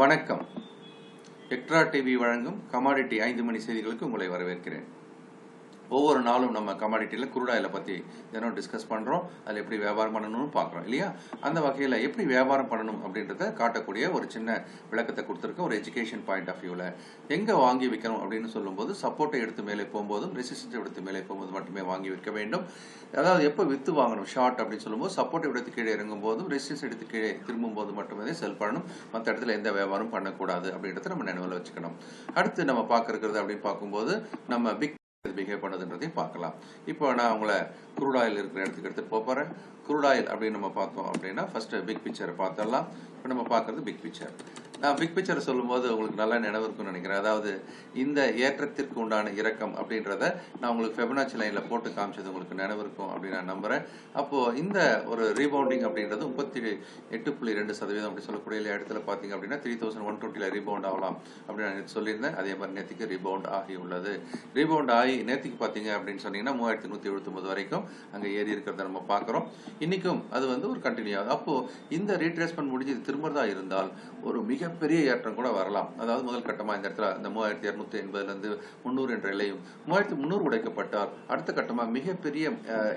வணக்கம். Extra TV வழங்கும் commodity ஐந்து மணி செய்திகளுக்கு உங்களை வரவேற்கிறேன். ஒவ்வொரு நாளும் நம்ம கமாடிட்டியில் குருடாயில பற்றி தினம் டிஸ்கஸ் பண்ணுறோம் அதில் எப்படி வியாபாரம் பண்ணணும்னு பார்க்குறோம் இல்லையா? அந்த வகையில் எப்படி வியாபாரம் பண்ணணும் அப்படின்றத காட்டக்கூடிய ஒரு சின்ன விளக்கத்தை கொடுத்துருக்க ஒரு எஜுகேஷன் பாயிண்ட் ஆஃப் வியூவில் எங்கே வாங்கி விற்கணும் அப்படின்னு சொல்லும்போது சப்போர்ட்டை எடுத்து மேலே போகும்போதும் ரெசிஸ்டன்ஸ் எடுத்து மேலே போகும்போது மட்டுமே வாங்கி விற்க வேண்டும். அதாவது எப்போ விற்று வாங்கணும் ஷார்ட் அப்படின்னு சொல்லும்போது சப்போர்ட் எடுத்து கீழே இறங்கும் போதும் ரெசிஸ்டன்ஸ் எடுத்து கீழே திரும்பும் போது மட்டுமே செல் பண்ணணும். மற்ற இடத்துல எந்த வியாபாரம் பண்ணக்கூடாது அப்படின்றத நம்ம நினைவில் வச்சுக்கணும். அடுத்து நம்ம பார்க்கறது அப்படின்னு பார்க்கும்போது நம்ம பிக் பிஹேவ் பண்ணதுன்றதையும் பார்க்கலாம். இப்போ நான் உங்களை குருடாயில் இருக்கிற இடத்துக்கு எடுத்துகிட்டு போறேன். குரூட் ஆயில் அப்படின்னு நம்ம பார்த்தோம் அப்படின்னா ஃபர்ஸ்ட் பிக் பிக்சரை பார்த்தரலாம் இப்போ நம்ம பார்க்கறது பிக் பிக்சர் நான் பிக் பிக்சர் சொல்லும்போது உங்களுக்கு நல்லா நினைவு இருக்கும்னு நினைக்கிறேன். அதாவது இந்த ஏற்றத்திற்கு உண்டான இறக்கம் அப்படின்றத நான் உங்களுக்கு ஃபெபனாச்சி லைனில் போட்டு காமிச்சது உங்களுக்கு நினைவு இருக்கும் அப்படின்னு நான் நம்புகிறேன் அப்போது இந்த ஒரு ரீபவுண்டிங் அப்படின்றது முப்பத்தி எட்டு புள்ளி ரெண்டு சதவீதம் அப்படி சொல்லக்கூடிய இடத்துல பார்த்தீங்க அப்படின்னா த்ரீ தௌசண்ட் ஒன் டுவெண்ட்டியில் ரீபவுண்ட் ஆகலாம் அப்படின்னு நான் சொல்லியிருந்தேன். அதே மாதிரி நேற்றுக்கு ரீபவுண்ட் ஆகி உள்ளது. ரீபவுண்ட் ஆகி நேற்றுக்கு பார்த்தீங்க அப்படின்னு சொன்னீங்கன்னா மூவாயிரத்தி நூற்றி எழுபத்தொம்பது வரைக்கும் அங்கே ஏறி இருக்கிறத நம்ம பார்க்குறோம். இன்றைக்கும் அது வந்து ஒரு கண்டினியூ ஆகுது அப்போது இந்த ரீட்ரேஸ்மெண்ட் முடிஞ்சு இது திரும்புறதா இருந்தால் ஒரு மிக மிகப்பெரிய ஏற்றம் கூட வரலாம். அதாவது முதல் கட்டமாக இந்த இடத்துல இந்த மூவாயிரத்தி இரநூத்தி எண்பதுலேருந்து முந்நூறு என்ற நிலையும் மூவாயிரத்தி முந்நூறு உடைக்கப்பட்டால் அடுத்த கட்டமாக மிகப்பெரிய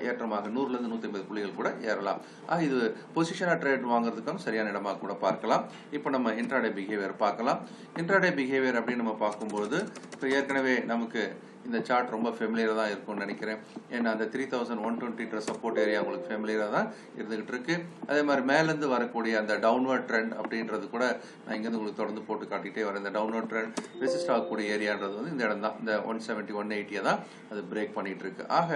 ஏற்றமாக நூறுலேருந்து நூற்றி ஐம்பது புள்ளிகள் கூட ஏறலாம். ஆக இது பொசிஷனாக ட்ரேட் வாங்குறதுக்கும் சரியான இடமாக கூட பார்க்கலாம். இப்போ நம்ம இன்ட்ராடே பிஹேவியர் பார்க்கலாம். இன்ட்ராடே பிஹேவியர் அப்படின்னு நம்ம பார்க்கும்போது இப்போ ஏற்கனவே நமக்கு இந்த சார்ட் ரொம்ப ஃபெமிலியராக தான் இருக்கும்னு நினைக்கிறேன். ஏன்னா அந்த three thousand one twenty support area உங்களுக்கு ஃபெமிலியராக தான் இருந்துகிட்டு இருக்கு. அதே மாதிரி மேலேருந்து வரக்கூடிய அந்த டவுன்வர்ட் ட்ரெண்ட் அப்படின்றது கூட நான் இங்கேருந்து உங்களுக்கு தொடர்ந்து போட்டு காட்டிகிட்டே வரேன். இந்த டவுன்லோட் ட்ரெண்ட் ரெசிஸ்ட் ஆகக்கூடிய ஏரியான்றது வந்து இந்த இடம் தான் இந்த ஒன் செவன்ட்டி ஒன் எயிட்டியை தான் அது பிரேக் பண்ணிட்டு இருக்கு ஆக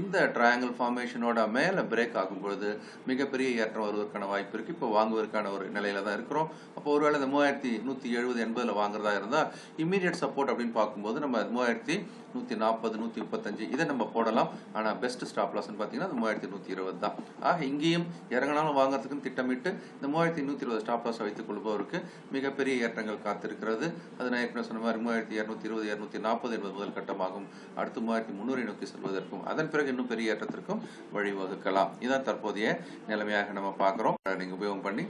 இந்த ட்ரையாங்கிள் ஃபார்மேஷனோட மேலே பிரேக் ஆகும் பொழுது மிகப்பெரிய ஏற்றம் வருவதற்கான வாய்ப்பு இருக்கு. இப்போ வாங்குவதற்கான ஒரு நிலையில தான் இருக்கிறோம். அப்போ ஒருவேளை இந்த மூவாயிரத்தி நூற்றி எழுபது எண்பதில் வாங்குறதா இருந்தால் இம்மீடியட் சப்போர்ட் அப்படின்னு பார்க்கும்போது நம்ம மூவாயிரத்தி நூற்றி நாற்பது நூற்றி முப்பத்தஞ்சு இதை நம்ம போடலாம். ஆனால் பெஸ்ட் ஸ்டாப் லாஸ்ன்னு பார்த்தீங்கன்னா மூவாயிரத்தி நூற்றி இருபது தான். ஆக இங்கேயும் இறங்கினாலும் வாங்குறதுக்குன்னு திட்டமிட்டு இந்த மூவாயிரத்தி நூற்றி இருபது ஸ்டாப் லாஸ் வைத்துக் கொள்பவருக்கு மிகப்பெரிய ஏற்றங்கள் காத்திருக்கிறது. அது நான் ஏற்கனவே சொன்ன மாதிரி மூவாயிரத்தி இரநூத்தி இருபது இரநூத்தி நாற்பது என்பது முதல் கட்டமாகும். அடுத்து மூவாயிரத்தி முந்நூறை நோக்கி செல்வதற்கும் அதன் பிறகு இன்னும் பெரிய ஏற்றத்திற்கும் வழிவகுக்கலாம். இதான் தற்போதைய நிலைமையாக நம்ம பார்க்குறோம். நீங்கள் உபயோகம் பண்ணி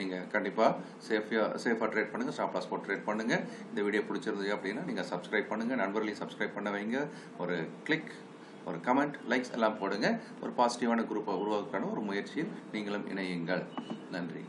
நீங்கள் கண்டிப்பாக சேஃபியாக சேஃபாக ட்ரேட் பண்ணுங்க ஸ்டாப் லாஸ் போட்டு ட்ரேட் பண்ணுங்க. இந்த வீடியோ பிடிச்சிருந்தது அப்படின்னா நீங்கள் சப்ஸ்கிரைப் பண்ணுங்க நண்பர்களையும் சப்ஸ்கிரைப் பண்ண வைங்க. ஒரு கிளிக் ஒரு கமெண்ட் லைக்ஸ் எல்லாம் போடுங்க. ஒரு பாசிட்டிவான குரூப்பை உருவாக்குறான ஒரு முயற்சியில் நீங்களும் இணையுங்கள். நன்றி.